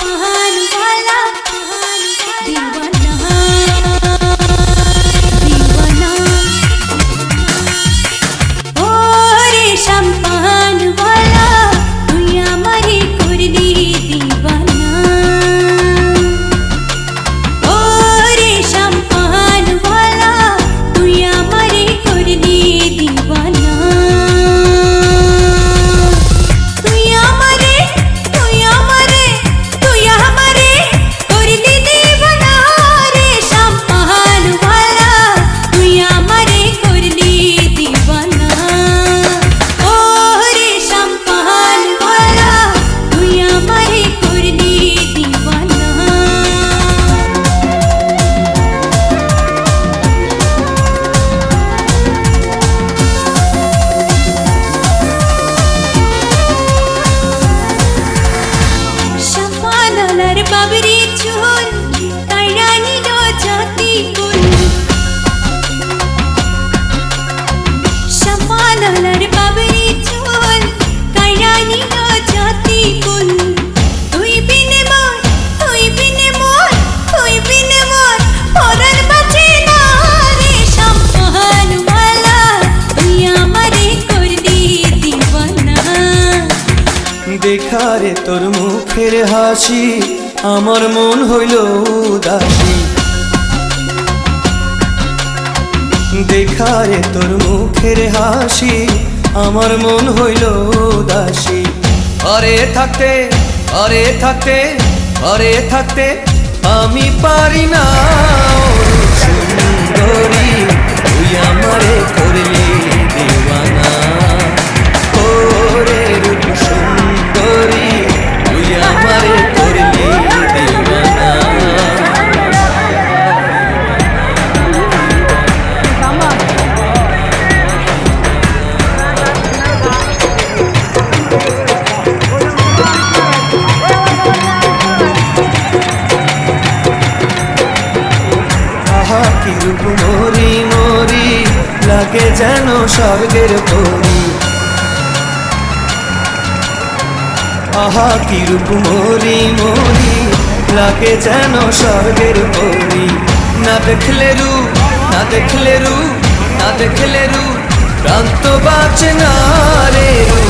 कहा দেখারে তোর মুখের হাসি, আমার মন হইল উদাসী। দেখারে তোর মুখের হাসি, আমার মন হইল উদাসী। আরে থাকতে আরে থাকতে আরে থাকতে আমি পারি না। সুন্দরী, তুই আমারে লাগে যেন স্বর্গের পরি। আহা কিরূপ মরি মরি, লাগে যেন স্বর্গের পরি। না দেখলে রু না দেখলে রু না দেখলে রু প্রান্ত বাঁচে না রে রূপ।